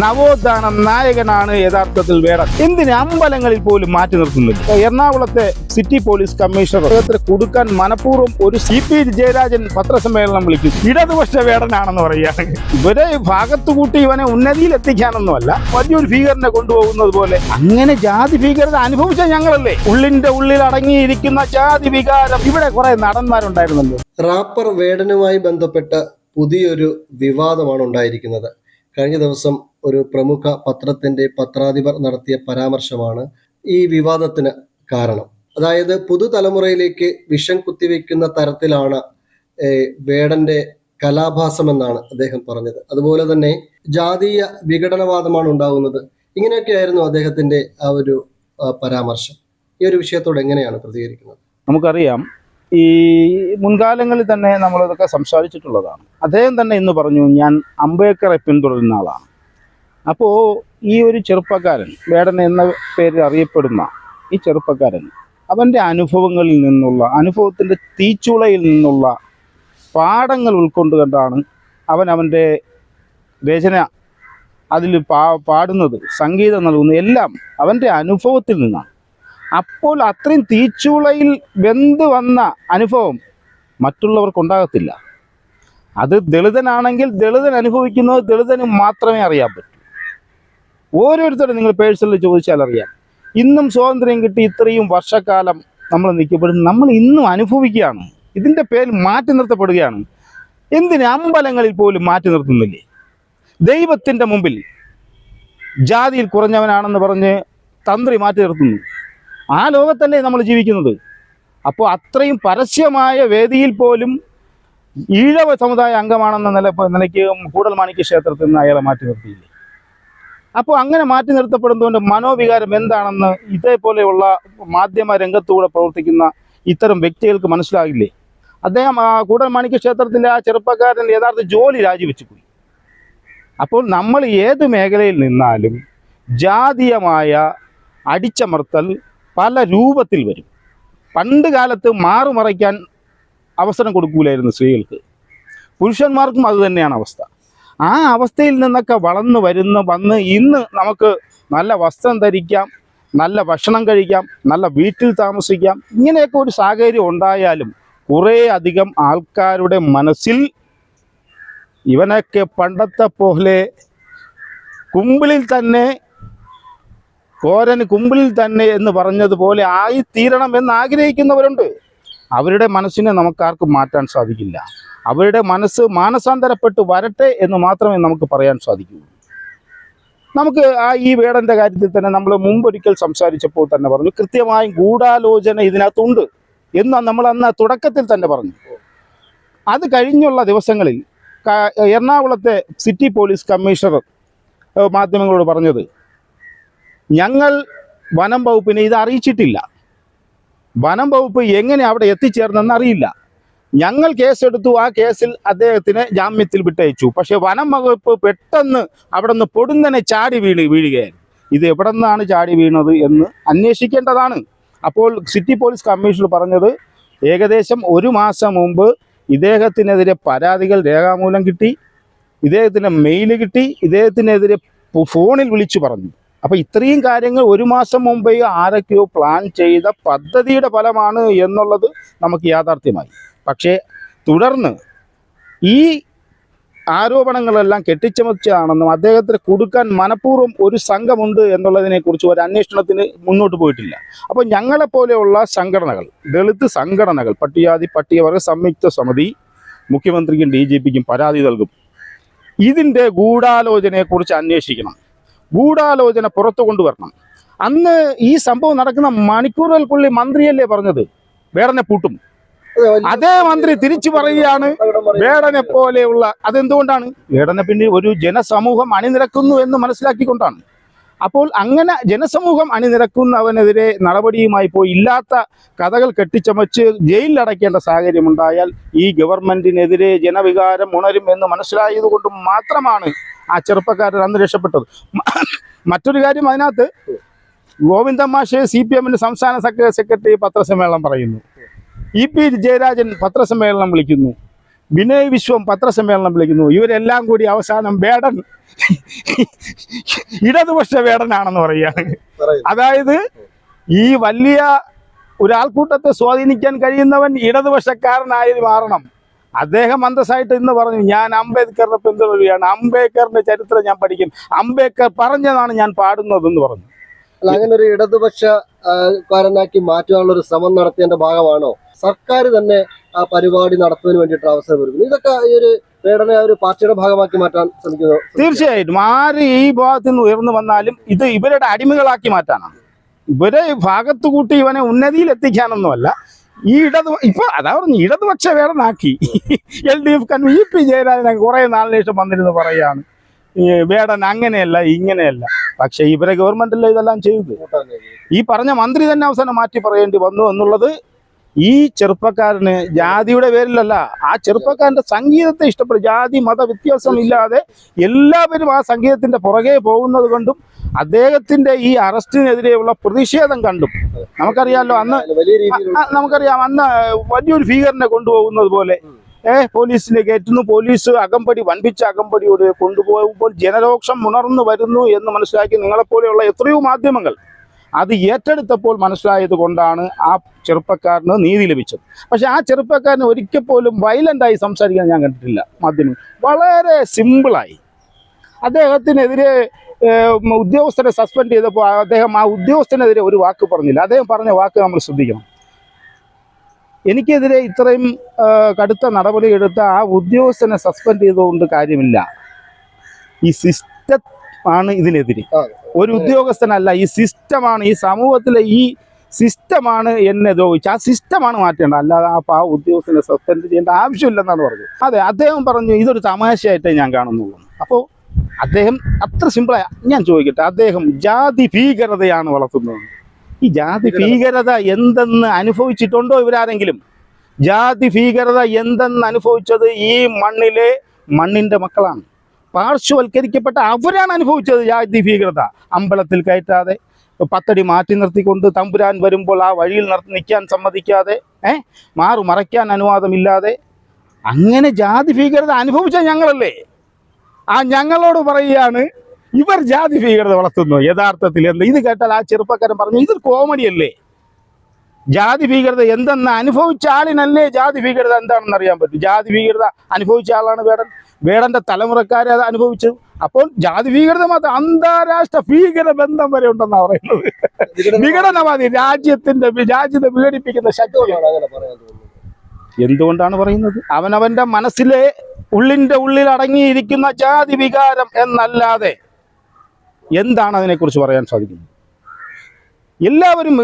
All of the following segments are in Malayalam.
നവോത്ഥാന നായകനാണ് യഥാർത്ഥത്തിൽ വേടൻ. എന്തിന് അമ്പലങ്ങളിൽ പോലും മാറ്റി നിർത്തുന്നില്ല? എറണാകുളത്തെ സിറ്റി പോലീസ് കമ്മീഷണർ അദ്ദേഹത്തിന് കൊടുക്കാൻ മനഃപൂർവം ഒരു സി പി ജയരാജൻ പത്രസമ്മേളനം വിളിക്കും ഇടതുപക്ഷ വേടനാണെന്ന് പറയുകയാണ് ഇവരെ ഭാഗത്ത് കൂട്ടി ഇവനെ ഉന്നതിയിൽ എത്തിക്കാനൊന്നുമല്ല വലിയൊരു ഭീകരനെ കൊണ്ടുപോകുന്നത് പോലെ. അങ്ങനെ ജാതി ഭീകരത അനുഭവിച്ച ഞങ്ങളല്ലേ? ഉള്ളിന്റെ ഉള്ളിൽ അടങ്ങിയിരിക്കുന്ന ജാതി വികാരം. ഇവിടെ കുറെ നടന്മാരുണ്ടായിരുന്നല്ലോ. റാപ്പർ വേടനുമായി ബന്ധപ്പെട്ട പുതിയൊരു വിവാദമാണ് ഉണ്ടായിരിക്കുന്നത്. കഴിഞ്ഞ ദിവസം ഒരു പ്രമുഖ പത്രത്തിന്റെ പത്രാധിപർ നടത്തിയ പരാമർശമാണ് ഈ വിവാദത്തിന് കാരണം. അതായത് പുതുതലമുറയിലേക്ക് വിഷം കുത്തിവെക്കുന്ന തരത്തിലാണ് വേടന്റെ കലാഭാസം എന്നാണ് അദ്ദേഹം പറഞ്ഞത്. അതുപോലെ തന്നെ ജാതീയ വിഘടനവാദമാണ് ഉണ്ടാകുന്നത് ഇങ്ങനെയൊക്കെയായിരുന്നു അദ്ദേഹത്തിന്റെ ആ ഒരു പരാമർശം. ഈ ഒരു വിഷയത്തോട് എങ്ങനെയാണ് പ്രതികരിക്കുന്നത്? നമുക്കറിയാം ഈ മുൻകാലങ്ങളിൽ തന്നെ നമ്മളിതൊക്കെ സംസാരിച്ചിട്ടുള്ളതാണ്. അദ്ദേഹം തന്നെ ഇന്ന് പറഞ്ഞു ഞാൻ അംബേദ്കറെ പിന്തുടരുന്ന ആളാണ്. അപ്പോൾ ഈ ഒരു ചെറുപ്പക്കാരൻ വേടൻ എന്ന പേരിൽ അറിയപ്പെടുന്ന ഈ ചെറുപ്പക്കാരൻ അവന്റെ അനുഭവങ്ങളിൽ നിന്നുള്ള അനുഭവത്തിന്റെ തീച്ചുളയിൽ നിന്നുള്ള പാഠങ്ങൾ ഉൾക്കൊണ്ട് കണ്ടാണ് അവൻ അവന്റെ രചന അതിൽ പാ പാടുന്നത് സംഗീതം നൽകുന്നത് എല്ലാം അവന്റെ അനുഭവത്തിൽ നിന്നാണ്. അപ്പോൾ അത്രയും തീച്ചുളയിൽ വെന്ത് വന്ന അനുഭവം മറ്റുള്ളവർക്കുണ്ടാകത്തില്ല അത് ദളിതനാണെങ്കിൽ ദളിതൻ അനുഭവിക്കുന്നത് ദളിതന് മാത്രമേ അറിയാൻ പറ്റൂ. ഓരോരുത്തരും നിങ്ങൾ പേഴ്സണലി ചോദിച്ചാൽ അറിയാം. ഇന്നും സ്വാതന്ത്ര്യം കിട്ടി ഇത്രയും വർഷക്കാലം നമ്മൾ നിൽക്കപ്പെടുന്നു നമ്മൾ ഇന്നും അനുഭവിക്കുകയാണ്. ഇതിന്റെ പേരിൽ മാറ്റി നിർത്തപ്പെടുകയാണ്. എന്തിന് അമ്പലങ്ങളിൽ പോലും മാറ്റി നിർത്തുന്നില്ലേ? ദൈവത്തിന്റെ മുമ്പിൽ ജാതിയിൽ കുറഞ്ഞവനാണെന്ന് പറഞ്ഞ് തന്ത്രി മാറ്റി നിർത്തുന്നു. ആ ലോകത്തല്ലേ നമ്മൾ ജീവിക്കുന്നത്? അപ്പോൾ അത്രയും പരസ്യമായ വേദിയിൽ പോലും ഈഴവ സമുദായ അംഗമാണെന്ന നില നിലയ്ക്ക് കൂടൽ മാണിക്യ ക്ഷേത്രത്തിൽ നിന്ന് അയാളെ മാറ്റി നിർത്തിയില്ലേ? അപ്പോൾ അങ്ങനെ മാറ്റി നിർത്തപ്പെടുന്നതുകൊണ്ട് മനോവികാരം എന്താണെന്ന് ഇതേപോലെയുള്ള മാധ്യമ രംഗത്തൂടെ പ്രവർത്തിക്കുന്ന ഇത്തരം വ്യക്തികൾക്ക് മനസ്സിലാകില്ലേ? അദ്ദേഹം ആ കൂടൽ മാണിക്യ ക്ഷേത്രത്തിലെ ആ ചെറുപ്പക്കാരൻ യഥാർത്ഥ ജോലി രാജിവെച്ചു പോയി. അപ്പോൾ നമ്മൾ ഏത് മേഖലയിൽ നിന്നാലും ജാതീയമായ അടിച്ചമർത്തൽ പല രൂപത്തിൽ വരും. പണ്ട് കാലത്ത് മാറുമറയ്ക്കാൻ അവസരം കൊടുക്കൂലായിരുന്നു സ്ത്രീകൾക്ക്. പുരുഷന്മാർക്കും അത് തന്നെയാണ് അവസ്ഥ. ആ അവസ്ഥയിൽ നിന്നൊക്കെ വളർന്നു വരുന്ന വന്ന് ഇന്ന് നമുക്ക് നല്ല വസ്ത്രം ധരിക്കാം നല്ല ഭക്ഷണം കഴിക്കാം നല്ല വീട്ടിൽ താമസിക്കാം ഇങ്ങനെയൊക്കെ ഒരു സാഹചര്യം ഉണ്ടായാലും കുറേ അധികം ആൾക്കാരുടെ മനസ്സിൽ ഇവനൊക്കെ പണ്ടത്തെ പോലെ കുമ്പിളിൽ തന്നെ കോരന് കുമ്പിളിൽ തന്നെ എന്ന് പറഞ്ഞതുപോലെ ആയിത്തീരണം എന്ന് ആഗ്രഹിക്കുന്നവരുണ്ട്. അവരുടെ മനസ്സിനെ നമുക്കാർക്കും മാറ്റാൻ സാധിക്കില്ല. അവരുടെ മനസ്സ് മാനസാന്തരപ്പെട്ട് വരട്ടെ എന്ന് മാത്രമേ നമുക്ക് പറയാൻ സാധിക്കൂ. നമുക്ക് ആ ഈ വേടന്റെ കാര്യത്തിൽ തന്നെ നമ്മൾ മുമ്പൊരിക്കൽ സംസാരിച്ചപ്പോൾ തന്നെ പറഞ്ഞു കൃത്യമായും ഗൂഢാലോചന ഇതിനകത്തുണ്ട് എന്ന് നമ്മൾ അന്ന് തുടക്കത്തിൽ തന്നെ പറഞ്ഞു. അത് കഴിഞ്ഞുള്ള ദിവസങ്ങളിൽ എറണാകുളത്തെ സിറ്റി പോലീസ് കമ്മീഷണർ മാധ്യമങ്ങളോട് പറഞ്ഞത് ഞങ്ങൾ വനം വകുപ്പിനെ ഇത് അറിയിച്ചിട്ടില്ല. വനം വകുപ്പ് എങ്ങനെ അവിടെ എത്തിച്ചേർന്നെന്ന് അറിയില്ല. ഞങ്ങൾ കേസെടുത്തു ആ കേസിൽ അദ്ദേഹത്തിന് ജാമ്യത്തിൽ വിട്ടയച്ചു. പക്ഷേ വനം വകുപ്പ് പെട്ടെന്ന് അവിടെ നിന്ന് പൊടുന്നനെ ചാടി വീണ് വീഴുകയായിരുന്നു. ഇത് എവിടെ നിന്നാണ് ചാടി വീണത് എന്ന് അന്വേഷിക്കേണ്ടതാണ്. അപ്പോൾ സിറ്റി പോലീസ് കമ്മീഷണർ പറഞ്ഞത് ഏകദേശം ഒരു മാസം മുമ്പ് ഇദ്ദേഹത്തിനെതിരെ പരാതികൾ രേഖാമൂലം കിട്ടി ഇദ്ദേഹത്തിന് മെയിൽ കിട്ടി ഇദ്ദേഹത്തിനെതിരെ ഫോണിൽ വിളിച്ചു പറഞ്ഞു. അപ്പോൾ ഇത്രയും കാര്യങ്ങൾ ഒരു മാസം മുമ്പേ ആരൊക്കെയോ പ്ലാൻ ചെയ്ത പദ്ധതിയുടെ ഫലമാണ് എന്നുള്ളത് നമുക്ക് യാഥാർത്ഥ്യമായി. പക്ഷേ തുടർന്ന് ഈ ആരോപണങ്ങളെല്ലാം കെട്ടിച്ചമച്ചാണെന്നും അദ്ദേഹത്തിന് കൊടുക്കാൻ മനഃപൂർവം ഒരു സംഘമുണ്ട് എന്നുള്ളതിനെക്കുറിച്ച് ഒരു അന്വേഷണത്തിന് മുന്നോട്ട് പോയിട്ടില്ല. അപ്പോൾ ഞങ്ങളെപ്പോലെയുള്ള സംഘടനകൾ ദളിത് സംഘടനകൾ പട്ടികജാതി പട്ടികവർഗ സംയുക്ത സമിതി മുഖ്യമന്ത്രിക്കും ഡി പരാതി നൽകും. ഇതിന്റെ ഗൂഢാലോചനയെക്കുറിച്ച് അന്വേഷിക്കണം. ഗൂഢാലോചന പുറത്തു കൊണ്ടുവരണം. അന്ന് ഈ സംഭവം നടക്കുന്ന മണിക്കൂറുകൾക്കുള്ളിൽ മന്ത്രിയല്ലേ പറഞ്ഞത്? വേടനെ പൂട്ടും. അതേ മന്ത്രി തിരിച്ചു പറയുകയാണ് വേടനെ പോലെയുള്ള. അതെന്തുകൊണ്ടാണ്? വേടനെ പിന്നെ ഒരു ജനസമൂഹം അണിനിരക്കുന്നു എന്ന് മനസ്സിലാക്കിക്കൊണ്ടാണ്. അപ്പോൾ അങ്ങനെ ജനസമൂഹം അണിനിരക്കുന്നവനെതിരെ നടപടിയുമായി പോയി ഇല്ലാത്ത കഥകൾ കെട്ടിച്ചമച്ച് ജയിലിൽ അടയ്ക്കേണ്ട സാഹചര്യം ഉണ്ടായാൽ ഈ ഗവൺമെന്റിനെതിരെ ജനവികാരം ഉണരും എന്ന് മനസ്സിലായതുകൊണ്ട് മാത്രമാണ് ആ ചെറുപ്പക്കാരൻ അന്ന് രക്ഷപ്പെട്ടത്. മറ്റൊരു കാര്യം അതിനകത്ത് ഗോവിന്ദ മാഷെ സി പി എമ്മിന്റെ സംസ്ഥാന സെക്രട്ടറി പത്രസമ്മേളനം പറയുന്നു. ഇ പി ജയരാജൻ പത്രസമ്മേളനം വിളിക്കുന്നു. വിനയ് വിശ്വം പത്രസമ്മേളനം വിളിക്കുന്നു. ഇവരെല്ലാം കൂടി അവസാനം വേടൻ. ഇടതുപക്ഷ വേടനാണെന്ന് പറയുകയാണ്. അതായത് ഈ വലിയ ഒരാൾക്കൂട്ടത്തെ സ്വാധീനിക്കാൻ കഴിയുന്നവൻ ഇടതുപക്ഷക്കാരനായി മാറണം. അദ്ദേഹം അന്തസ്സായിട്ട് ഇന്ന് പറഞ്ഞു ഞാൻ അംബേദ്കറിനെ പിന്തുടരുകയാണ്. അംബേദ്കറിന്റെ ചരിത്രം ഞാൻ പഠിക്കും. അംബേദ്കർ പറഞ്ഞതാണ് ഞാൻ പാടുന്നതെന്ന് പറഞ്ഞു. അല്ല അങ്ങനെ ഒരു ഇടതുപക്ഷ കാരനാക്കി മാറ്റാനുള്ള ഒരു ശ്രമം നടത്തിയതിന്റെ ഭാഗമാണോ? സർക്കാർ തന്നെ ആ പരിപാടി നടത്തുന്നതിന് വേണ്ടിയിട്ട് അവസരം ഒരുക്കുന്നു. ഇതൊക്കെ ഈ ഒരു വേടനെ ഒരു പാർട്ടിയുടെ ഭാഗമാക്കി മാറ്റാൻ ശ്രമിക്കുന്നു. തീർച്ചയായിട്ടും. ആര് ഈ ഭാഗത്ത് നിന്ന് ഉയർന്നു വന്നാലും ഇത് ഇവരുടെ അടിമകളാക്കി മാറ്റാനാണ്. ഇവരെ ഭാഗത്തു കൂട്ടി ഇവനെ ഉന്നതിയിൽ എത്തിക്കാനൊന്നുമല്ല. ഈ ഇടത് ഇപ്പൊ അതാ പറഞ്ഞു ഇടതുപക്ഷ വേടനാക്കി. L D F കൺവീ P Jayarajan കുറെ നാളിന് ശേഷം വന്നിരുന്ന് പറയാണ് വേടൻ അങ്ങനെയല്ല ഇങ്ങനെയല്ല. പക്ഷെ ഇവരെ ഗവൺമെന്റല്ലേ ഇതെല്ലാം ചെയ്തത് ഈ പറഞ്ഞ മന്ത്രി തന്നെ അവസാനം മാറ്റി പറയേണ്ടി വന്നു എന്നുള്ളത് ഈ ചെറുപ്പക്കാരന് ജാതിയുടെ പേരിലല്ല ആ ചെറുപ്പക്കാരന്റെ സംഗീതത്തെ ഇഷ്ടപ്പെടും. ജാതി മത വ്യത്യാസം ഇല്ലാതെ എല്ലാവരും ആ സംഗീതത്തിന്റെ പുറകെ പോകുന്നത് കൊണ്ടും അദ്ദേഹത്തിന്റെ ഈ അറസ്റ്റിനെതിരെയുള്ള പ്രതിഷേധം കണ്ടും. നമുക്കറിയാലോ അന്ന് നമുക്കറിയാം അന്ന് വലിയൊരു ഭീകരനെ കൊണ്ടുപോകുന്നത് പോലെ ഏ പോലീസിനെ കയറ്റുന്നു പോലീസ് അകമ്പടി വൻപിച്ച അകമ്പടിയോട് കൊണ്ടുപോകുമ്പോൾ ജനരോക്ഷം ഉണർന്നു വരുന്നു എന്ന് മനസ്സിലാക്കി നിങ്ങളെപ്പോലെയുള്ള എത്രയോ മാധ്യമങ്ങൾ അത് ഏറ്റെടുത്തപ്പോൾ മനസ്സിലായത് കൊണ്ടാണ് ആ ചെറുപ്പക്കാരന് നീതി ലഭിച്ചത്. പക്ഷെ ആ ചെറുപ്പക്കാരന് ഒരിക്കൽ പോലും വയലന്റായി സംസാരിക്കാൻ ഞാൻ കണ്ടിട്ടില്ല മാധ്യമം വളരെ സിമ്പിളായി അദ്ദേഹത്തിനെതിരെ ഏഹ്, ഉദ്യോഗസ്ഥരെ സസ്പെൻഡ് ചെയ്തപ്പോൾ അദ്ദേഹം ആ ഉദ്യോഗസ്ഥനെതിരെ ഒരു വാക്ക് പറഞ്ഞില്ല. അദ്ദേഹം പറഞ്ഞ വാക്ക് നമ്മൾ ശ്രദ്ധിക്കണം. എനിക്കെതിരെ ഇത്രയും കടുത്ത നടപടി എടുത്ത ആ ഉദ്യോഗസ്ഥനെ സസ്പെൻഡ് ചെയ്തുകൊണ്ട് കാര്യമില്ല. ഈ സിസ്റ്റം ആണ് ഇതിനെതിരെ. ഒരു ഉദ്യോഗസ്ഥനല്ല ഈ സിസ്റ്റമാണ് ഈ സമൂഹത്തിലെ ഈ സിസ്റ്റമാണ് എന്നെ ദ്രോഹിച്ച് ആ സിസ്റ്റമാണ് മാറ്റേണ്ടത്. അല്ലാതെ ആ പാ ഉദ്യോഗസ്ഥനെ സസ്പെൻഡ് ചെയ്യേണ്ട ആവശ്യമില്ലെന്നാണ് പറഞ്ഞത്. അതെ അദ്ദേഹം പറഞ്ഞു ഇതൊരു തമാശയായിട്ടേ ഞാൻ കാണുന്നുള്ളൂ. അപ്പോൾ അദ്ദേഹം അത്ര സിമ്പിളായ ഞാൻ ചോദിക്കട്ടെ അദ്ദേഹം ജാതി ഭീകരതയാണ് വളർത്തുന്നത്. ഈ ജാതി ഭീകരത എന്തെന്ന് അനുഭവിച്ചിട്ടുണ്ടോ ഇവരാരെങ്കിലും? ജാതി ഭീകരത എന്തെന്ന് അനുഭവിച്ചത് ഈ മണ്ണിലെ മണ്ണിന്റെ മക്കളാണ്. പാർശ്വവൽക്കരിക്കപ്പെട്ട അവരാണ് അനുഭവിച്ചത് ജാതി ഭീകരത. അമ്പലത്തിൽ കയറ്റാതെ പത്തടി മാറ്റി നിർത്തിക്കൊണ്ട് തമ്പുരാൻ വരുമ്പോൾ ആ വഴിയിൽ നിർത്തി നിൽക്കാൻ സമ്മതിക്കാതെ ഏ? മാറു മറയ്ക്കാൻ അനുവാദമില്ലാതെ. അങ്ങനെ ജാതി ഭീകരത അനുഭവിച്ച ഞങ്ങളല്ലേ? ആ ഞങ്ങളോട് പറയുകയാണ് ഇവർ ജാതി ഭീകരത വളർത്തുന്നു. യഥാർത്ഥത്തിൽ എന്ത്? ഇത് കേട്ടാൽ ആ ചെറുപ്പക്കാരൻ പറഞ്ഞു ഇത് കോമഡി അല്ലേ? ജാതി ഭീകരത എന്തെന്ന് അനുഭവിച്ച ആളിനല്ലേ ജാതി ഭീകരത എന്താണെന്ന് അറിയാൻ പറ്റും. ജാതി ഭീകരത അനുഭവിച്ച ആളാണ് വേടൻ. വേടന്റെ തലമുറക്കാരെ അത് അനുഭവിച്ചു. അപ്പോൾ ജാതി ഭീകരത മാത്രം അന്താരാഷ്ട്ര ഭീകര ബന്ധം വരെ ഉണ്ടെന്നാണ് പറയുന്നത്. വിഘടന- വിഘടനവാദി രാജ്യത്തിന്റെ രാജ്യത്തെ വിഘടിപ്പിക്കുന്ന ശക്തി. എന്തുകൊണ്ടാണ് പറയുന്നത്? അവനവന്റെ മനസ്സിലെ ഉള്ളിന്റെ ഉള്ളിൽ അടങ്ങിയിരിക്കുന്ന ജാതി വികാരം എന്നല്ലാതെ എന്താണ് അതിനെക്കുറിച്ച് പറയാൻ സാധിക്കുന്നത് എല്ലാവരും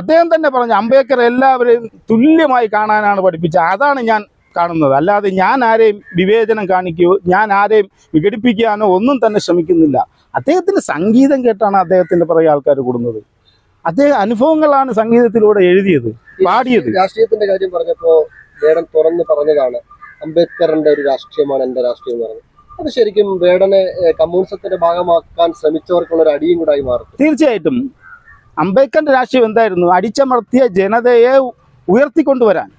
അദ്ദേഹം തന്നെ പറഞ്ഞ അംബേദ്കർ എല്ലാവരെയും തുല്യമായി കാണാനാണ് പഠിപ്പിച്ചത് അതാണ് ഞാൻ കാണുന്നത്. അല്ലാതെ ഞാൻ ആരെയും വിവേചനം കാണിക്കുകയോ ഞാൻ ആരെയും വിഘടിപ്പിക്കാനോ ഒന്നും തന്നെ ശ്രമിക്കുന്നില്ല. അദ്ദേഹത്തിന്റെ സംഗീതം കേട്ടാണ് അദ്ദേഹത്തിന്റെ പുറകെ ആൾക്കാർ കൂടുന്നത്. അദ്ദേഹം അനുഭവങ്ങളാണ് സംഗീതത്തിലൂടെ എഴുതിയത് പാടിയത്. രാഷ്ട്രീയത്തിന്റെ കാര്യം പറഞ്ഞപ്പോ വേടൻ തുറന്ന് പറഞ്ഞതാണ് അംബേദ്കറിന്റെ ഒരു രാഷ്ട്രീയമാണ് എന്റെ രാഷ്ട്രീയം എന്ന് പറഞ്ഞത്. അത് ശരിക്കും വേടനെ കമ്മ്യൂണിസത്തിന്റെ ഭാഗമാക്കാൻ ശ്രമിച്ചവർക്കുള്ള ഒരു അടിയും കൂടായി മാറും. തീർച്ചയായിട്ടും. അംബേദ്കറിന്റെ രാഷ്ട്രീയം എന്തായിരുന്നു? അടിച്ചമർത്തിയ ജനതയെ ഉയർത്തിക്കൊണ്ടുവരാൻ.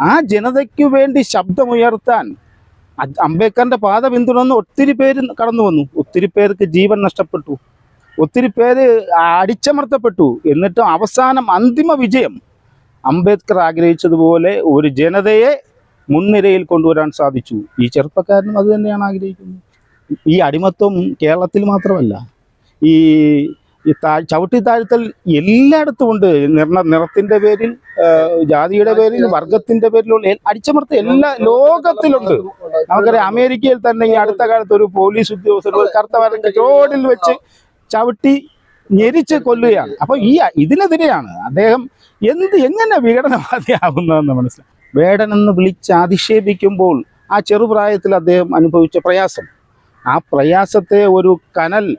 ആ ജനതയ്ക്ക് വേണ്ടി ശബ്ദമുയർത്താൻ അംബേദ്കറിന്റെ പാത പിന്തുടർന്ന് ഒത്തിരി പേര് കടന്നു വന്നു. ഒത്തിരി പേർക്ക് ജീവൻ നഷ്ടപ്പെട്ടു. ഒത്തിരി പേര് അടിച്ചമർത്തപ്പെട്ടു. എന്നിട്ടും അവസാനം അന്തിമ വിജയം അംബേദ്കർ ആഗ്രഹിച്ചതുപോലെ ഒരു ജനതയെ മുൻനിരയിൽ കൊണ്ടുവരാൻ സാധിച്ചു. ഈ ചെറുപ്പക്കാരനും അത് തന്നെയാണ് ആഗ്രഹിക്കുന്നത്. ഈ അടിമത്വം കേരളത്തിൽ മാത്രമല്ല ഈ താ ചവിട്ടി താഴ്ത്തൽ എല്ലായിടത്തും ഉണ്ട്. നിർണ നിറത്തിന്റെ പേരിൽ ജാതിയുടെ പേരിൽ വർഗത്തിന്റെ പേരിലുള്ള അടിച്ചമർത്ത എല്ലാ ലോകത്തിലുണ്ട്. നമുക്കറിയാം അമേരിക്കയിൽ തന്നെ ഈ അടുത്ത കാലത്ത് ഒരു പോലീസ് ഉദ്യോഗസ്ഥർ ഒരു കറുത്ത വരന്റെ റോഡിൽ വെച്ച് ചവിട്ടി ഞെരിച്ച് കൊല്ലുകയാണ്. അപ്പൊ ഈ ഇതിനെതിരെയാണ് അദ്ദേഹം എന്ത് എങ്ങനെ വിഘടനവാദിയാവുന്നതെന്ന് മനസ്സിലായി. വേടൻ എന്ന് വിളിച്ച് അധിക്ഷേപിക്കുമ്പോൾ ആ ചെറുപ്രായത്തിൽ അദ്ദേഹം അനുഭവിച്ച പ്രയാസം. ആ പ്രയാസത്തെ ഒരു കനൽ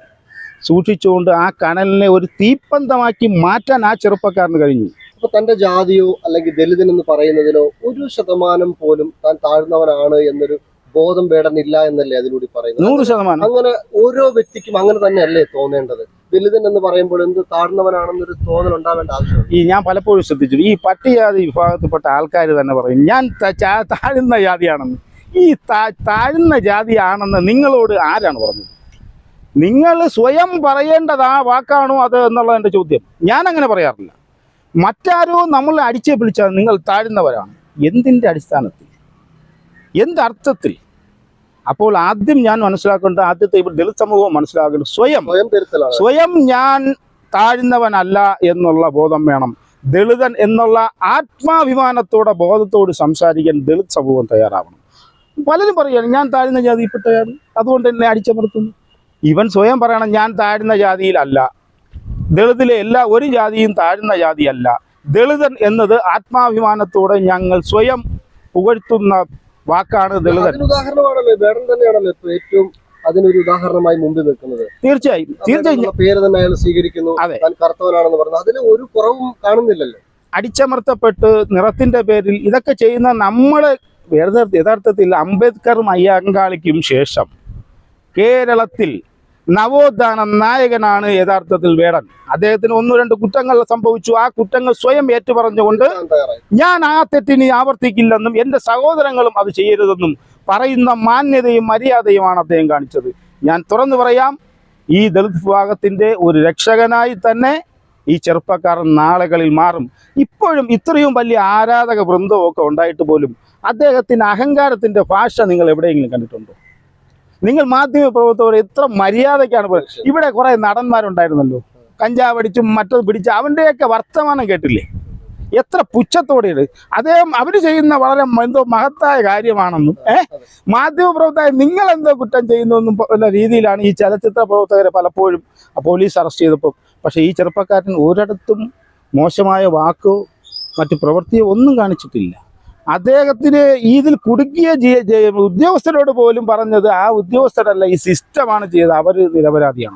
സൂക്ഷിച്ചുകൊണ്ട് ആ കനലിനെ ഒരു തീപ്പന്തമാക്കി മാറ്റാൻ ആ ചെറുപ്പക്കാരന് കഴിഞ്ഞു. അപ്പൊ തന്റെ ജാതിയോ അല്ലെങ്കിൽ ദലിതൻ എന്ന് പറയുന്നതിലോ ഒരു ശതമാനം പോലും താൻ താഴ്ന്നവനാണ് എന്നൊരു ബോധം വേടനില്ല എന്നല്ലേ അതിലൂടെ പറയുന്നത്? നൂറ് ശതമാനം. അങ്ങനെ ഓരോ വ്യക്തിക്കും അങ്ങനെ തന്നെയല്ലേ തോന്നേണ്ടത്? ദലിതൻ എന്ന് പറയുമ്പോൾ എന്ത് താഴ്ന്നവനാണെന്നൊരു തോന്നൽ ഉണ്ടാവേണ്ട ആവശ്യം ഈ ഞാൻ പലപ്പോഴും ശ്രദ്ധിച്ചു ഈ പട്ടികജാതി വിഭാഗത്തിൽപ്പെട്ട ആൾക്കാർ തന്നെ പറയും ഞാൻ താഴ്ന്ന ജാതിയാണെന്ന്. ഈ താഴ്ന്ന ജാതിയാണെന്ന് നിങ്ങളോട് ആരാണ് പറഞ്ഞത്? നിങ്ങൾ സ്വയം പറയേണ്ടത് ആ വാക്കാണോ അത് എന്നുള്ള എന്റെ ചോദ്യം. ഞാൻ അങ്ങനെ പറയാറില്ല. മറ്റാരോ നമ്മൾ അടിച്ചേ പിടിച്ചാൽ നിങ്ങൾ താഴ്ന്നവരാണ്. എന്തിന്റെ അടിസ്ഥാനത്തിൽ? എന്തർത്ഥത്തിൽ അപ്പോൾ ആദ്യം ഞാൻ മനസ്സിലാക്കേണ്ട ആദ്യത്തെ ഇപ്പോൾ ദളിത് സമൂഹം മനസ്സിലാക്കേണ്ടത് സ്വയം. സ്വയം ഞാൻ താഴ്ന്നവനല്ല എന്നുള്ള ബോധം വേണം. ദളിതൻ എന്നുള്ള ആത്മാഭിമാനത്തോടെ ബോധത്തോട് സംസാരിക്കാൻ ദളിത് സമൂഹം തയ്യാറാവണം. പലരും പറയുകയാണ് ഞാൻ താഴ്ന്ന ജാതിയിൽപ്പെട്ടയാണ് അതുകൊണ്ട് എന്നെ അടിച്ചമർത്തുന്നു. ഇവൻ സ്വയം പറയണം ഞാൻ താഴ്ന്ന ജാതിയിലല്ല. ദളിതിലെ എല്ലാ ഒരു ജാതിയും താഴ്ന്ന ജാതിയല്ല. ദളിതൻ എന്നത് ആത്മാഭിമാനത്തോടെ ഞങ്ങൾ സ്വയം പുകഴ്ത്തുന്ന വാക്കാണ് ദളിതൻ. അതിന് ഏറ്റവും അതിനൊരു ഉദാഹരണമായി മുമ്പിൽ നിൽക്കുന്നത്. തീർച്ചയായും തീർച്ചയായും. പേര് തന്നെ അയാൾ സ്വീകരിക്കുന്നു. താൻ കറുത്തവനാണെന്ന് പറഞ്ഞു. അതിൽ ഒരു കുറവും കാണുന്നില്ലല്ലോ. അടിച്ചമർത്തപ്പെട്ട് നിറത്തിന്റെ പേരിൽ ഇതൊക്കെ ചെയ്യുന്ന നമ്മളെ യഥാർത്ഥത്തിൽ അംബേദ്കറും അയ്യങ്കാളിക്കും ശേഷം കേരളത്തിൽ നവോത്ഥാന നായകനാണ് യഥാർത്ഥത്തിൽ വേടൻ. അദ്ദേഹത്തിന് ഒന്നു രണ്ട് കുറ്റങ്ങൾ സംഭവിച്ചു. ആ കുറ്റങ്ങൾ സ്വയം ഏറ്റുപറഞ്ഞുകൊണ്ട് ഞാൻ ആ തെറ്റിനി ആവർത്തിക്കില്ലെന്നും എന്റെ സഹോദരങ്ങളും അത് ചെയ്യരുതെന്നും പറയുന്ന മാന്യതയും മര്യാദയുമാണ് അദ്ദേഹം കാണിച്ചത്. ഞാൻ തുറന്നു പറയാം ഈ ദളിത് വിഭാഗത്തിന്റെ ഒരു രക്ഷകനായി തന്നെ ഈ ചെറുപ്പക്കാരൻ നാളുകളിൽ മാറും. ഇപ്പോഴും ഇത്രയും വലിയ ആരാധക വൃന്ദമൊക്കെ ഉണ്ടായിട്ട് പോലും അദ്ദേഹത്തിന്റെ അഹങ്കാരത്തിന്റെ ഭാഷ നിങ്ങൾ എവിടെയെങ്കിലും കണ്ടിട്ടുണ്ടോ? നിങ്ങൾ മാധ്യമ പ്രവർത്തകർ എത്ര മര്യാദയ്ക്കാണ് പറയുന്നത് ഇവിടെ കുറെ നടന്മാരുണ്ടായിരുന്നല്ലോ. കഞ്ചാവ് അടിച്ചും മറ്റത് പിടിച്ച് അവന്റെയൊക്കെ വർത്തമാനം കേട്ടില്ലേ? എത്ര പുച്ഛത്തോടെയാണ്. അദ്ദേഹം അവർ ചെയ്യുന്ന വളരെ എന്തോ മഹത്തായ കാര്യമാണെന്നും ഏ? മാധ്യമ പ്രവർത്തകർ നിങ്ങൾ എന്തോ കുറ്റം ചെയ്യുന്നു എന്നും ഉള്ള രീതിയിലാണ് ഈ ചലച്ചിത്ര പ്രവർത്തകരെ പലപ്പോഴും പോലീസ് അറസ്റ്റ് ചെയ്തപ്പോൾ പക്ഷേ ഈ ചെറുപ്പക്കാരൻ ഒരിടത്തും മോശമായ വാക്കോ മറ്റു പ്രവൃത്തിയോ ഒന്നും കാണിച്ചിട്ടില്ല. അദ്ദേഹത്തിന് ഇതിൽ ജി- ഉദ്യോഗസ്ഥരോട് പോലും പറഞ്ഞത് ആ ഉദ്യോഗസ്ഥരല്ല ഈ സിസ്റ്റമാണ് ചെയ്തത്. അവർ നിരപരാധിയാണ്.